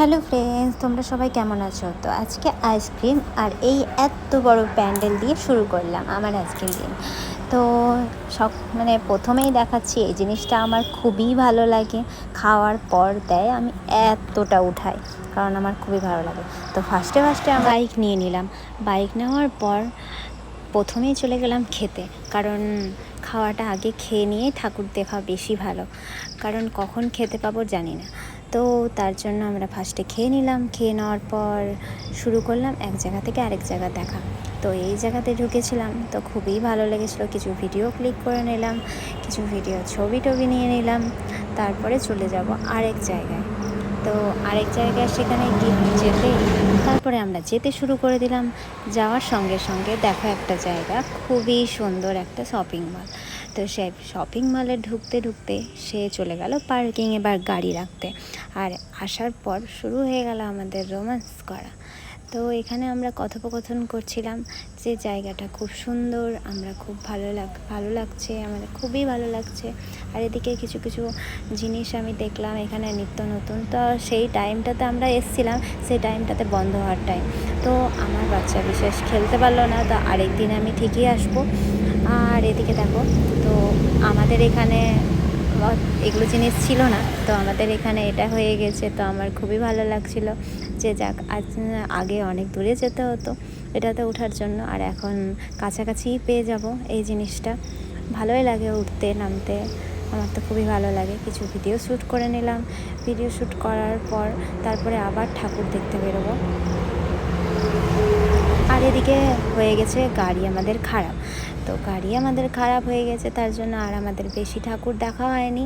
Hello friends, তোমরা সবাই কেমন আছো? তো আজকে আইসক্রিম আর এই এত বড় প্যান্ডেল দিয়ে শুরু করলাম আমার আইসক্রিম দিন তো সব মানে প্রথমেই দেখাচ্ছি, এই জিনিসটা আমার খুবই ভালো লাগে। খাওয়ার পর দেয়, আমি এতটা উঠাই, কারণ আমার খুবই ভালো লাগে। তো ফার্স্টে ফার্স্টে আমি বাইক নিয়ে নিলাম। বাইক নেওয়ার পর প্রথমেই চলে গেলাম খেতে, কারণ খাওয়াটা আগে খেয়ে নিয়েই ঠাকুর দেখা বেশি ভালো। কারণ কখন খেতে পাবো জানি না। তো তার জন্য আমরা ফার্স্টে খেয়ে নিলাম। খেয়ে নেওয়ার পর শুরু করলাম এক জায়গা থেকে আরেক জায়গা দেখা। তো এই জায়গাতে ঢুকেছিলাম তো খুবই ভালো লেগেছিলো। কিছু ভিডিও ক্লিক করে নিলাম, কিছু ভিডিও ছবি টবি নিয়ে নিলাম। তারপরে চলে যাব আরেক জায়গায়। তো আরেক জায়গায় সেখানে গিয়ে যেতে, তারপরে আমরা যেতে শুরু করে দিলাম। যাওয়ার সঙ্গে সঙ্গে দেখো একটা জায়গা, খুবই সুন্দর একটা শপিং মল তো সে শপিং মলে ঢুকতে ঢুকতে সে চলে গেল পার্কিং এবার গাড়ি রাখতে। আর আসার পর শুরু হয়ে গেল আমাদের রোম্যান্স করা। তো এখানে আমরা কথোপকথন করছিলাম যে জায়গাটা খুব সুন্দর, আমরা খুব ভালো লাগ, ভালো লাগছে, আমাদের খুবই ভালো লাগছে। আর এদিকে কিছু কিছু জিনিস আমি দেখলাম এখানে নিত্য নতুন। তো সেই টাইমটাতে আমরা এসছিলাম, সেই টাইমটাতে বন্ধ হওয়ার টাইম তো আমার বাচ্চা বিশেষ খেলতে পারল না, তো আরেক দিন আমি ঠিকই আসব। আর এদিকে দেখো, তো আমাদের এখানে এগুলো জিনিস ছিল না, তো আমাদের এখানে এটা হয়ে গেছে, তো আমার খুবই ভালো লাগছিল যে যাক, আজ আগে অনেক দূরে যেতে হতো এটাতে ওঠার জন্য, আর এখন কাছাকাছিই পেয়ে যাব এই জিনিসটা। ভালোই লাগে উঠতে, নামতে, আমার তো খুবই ভালো লাগে। কিছু ভিডিও শ্যুট করে নিলাম ভিডিও শ্যুট করার পর তারপরে আবার ঠাকুর দেখতে বেরোবো। আর এদিকে হয়ে গেছে গাড়ি আমাদের খারাপ। তো গাড়ি আমাদের খারাপ হয়ে গেছে, তার জন্য আর আমাদের বেশি ঠাকুর দেখা হয়নি।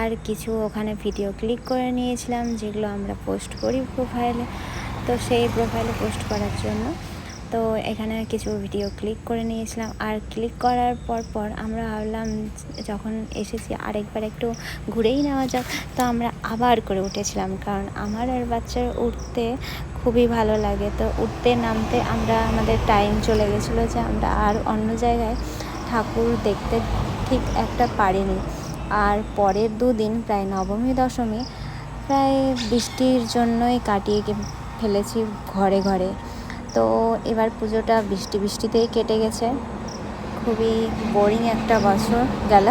আর কিছু ওখানে ভিডিও ক্লিক করে নিয়েছিলাম, যেগুলো আমরা পোস্ট করি প্রোফাইলে তো সেই প্রোফাইলে পোস্ট করার জন্য তো এখানে কিছু ভিডিও ক্লিক করে নিয়েছিলাম। আর ক্লিক করার পর পর আমরা ভাবলাম যখন এসেছি আরেকবার একটু ঘুরেই নেওয়া যাক, তো আমরা আবার করে উঠেছিলাম। কারণ আমার আর বাচ্চার উঠতে খুবই ভালো লাগে। তো উঠতে নামতে আমরা আমাদের টাইম চলে গেছিল যে আমরা আর অন্য জায়গায় ঠাকুর দেখতে ঠিক একটা পারিনি। আর পরের দুদিন প্রায় নবমী, দশমী, প্রায় বৃষ্টির জন্যই কাটিয়ে ফেলেছি ঘরে ঘরে। তো এবার পুজোটা বৃষ্টি বৃষ্টিতেই কেটে গেছে। খুবই বোরিং একটা বছর গেল।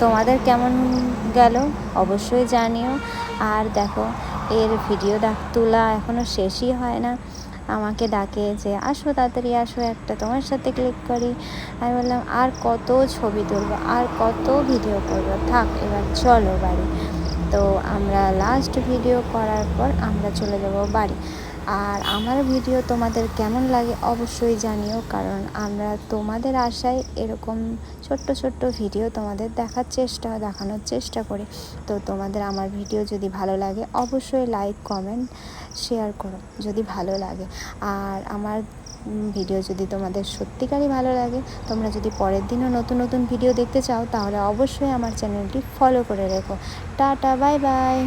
তোমাদের কেমন গেল? অবশ্যই জানিও। আর দেখো, এর ভিডিও দেখ তোলা এখনও শেষই হয় না। আমাকে ডাকে যে, আসো তাড়াতাড়ি আসো, একটা তোমার সাথে ক্লিক করি। আমি বললাম, আর কত ছবি তুলবো? আর কত ভিডিও করব? থাক, এবার চলো বাড়ি। তো আমরা লাস্ট ভিডিও করার পর আমরা চলে যাব বাড়ি। আর আমার ভিডিও তোমাদের কেমন লাগে অবশ্যই জানিও, কারণ আমরা তোমাদের আশায় এরকম ছোট্ট ছোট্ট ভিডিও তোমাদের দেখার চেষ্টা, দেখানোর চেষ্টা করি। তো তোমাদের আমার ভিডিও যদি ভালো লাগে, অবশ্যই লাইক কমেন্ট শেয়ার করো, যদি ভালো লাগে। আর আমার ভিডিও যদি তোমাদের সত্যিকারই ভালো লাগে, তোমরা যদি পরের দিনও নতুন নতুন ভিডিও দেখতে চাও, তাহলে অবশ্যই আমার চ্যানেলটি ফলো করে রেখো। Tata bye bye